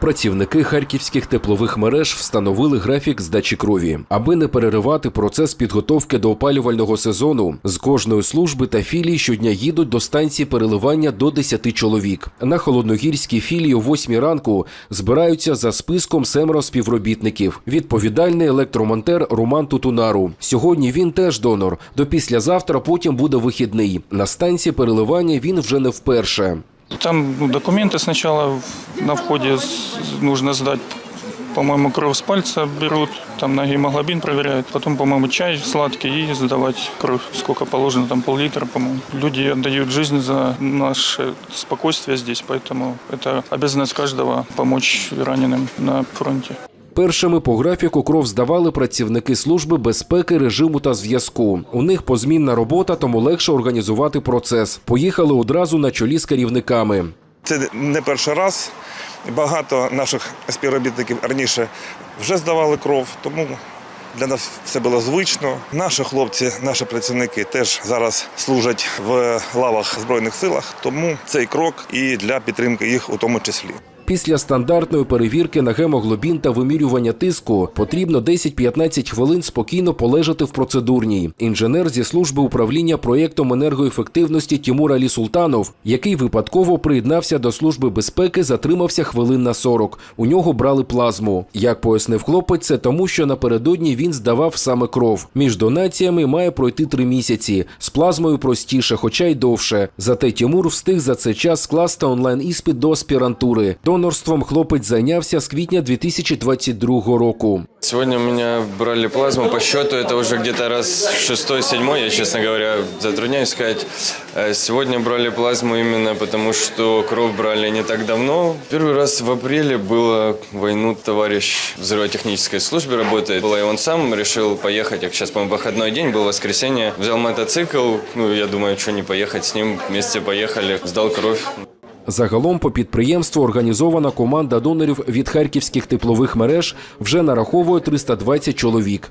Працівники харківських теплових мереж встановили графік здачі крові, аби не переривати процес підготовки до опалювального сезону. З кожної служби та філії щодня їдуть до станції переливання до 10 чоловік. На холодногірській філії о 8 ранку збираються за списком семеро співробітників. Відповідальний електромонтер Роман Тутунару. Сьогодні він теж донор. До післязавтра потім буде вихідний. На станції переливання він вже не вперше. Там ну, документы сначала в- на входе с- нужно сдать. По-моему, кровь с пальца берут, там на гемоглобин проверяют, потом, по-моему, чай сладкий и сдавать кровь, сколько положено, там пол-литра, по-моему. Люди отдают жизнь за наше спокойствие здесь, поэтому это обязанность каждого помочь раненым на фронте. Першими по графіку кров здавали працівники служби безпеки, режиму та зв'язку. У них позмінна робота, тому легше організувати процес. Поїхали одразу на чолі з керівниками. Це не перший раз. Багато наших співробітників раніше вже здавали кров, тому для нас все було звично. Наші хлопці, наші працівники теж зараз служать в лавах збройних силах, тому цей крок і для підтримки їх у тому числі. Після стандартної перевірки на гемоглобін та вимірювання тиску потрібно 10-15 хвилин спокійно полежати в процедурній. Інженер зі служби управління проєктом енергоефективності Тімур Алі Султанов, який випадково приєднався до служби безпеки, затримався хвилин на 40. У нього брали плазму. Як пояснив хлопець, це тому, що напередодні він здавав саме кров. Між донаціями має пройти три місяці. З плазмою простіше, хоча й довше. Зате Тімур встиг за цей час скласти онлайн іспит до аспірантури Донорством хлопець зайнявся з квітня 2022 року. Сегодня у меня брали плазму по счету, это уже где-то раз шестой-седьмой, я, честно говоря, затрудняюсь сказать. Э, Сегодня брали плазму именно потому, что кровь брали не так давно. Первый раз в апреле было войну товарищ в взрывотехнической службе работает. Была и он сам решил поехать, как сейчас, по-моему, выходной день, был воскресенье. Взял мотоцикл, ну, я думаю, что не поехать с ним, вместе поехали, сдал кровь. Загалом по підприємству організована команда донорів від харківських теплових мереж вже нараховує 320 чоловік.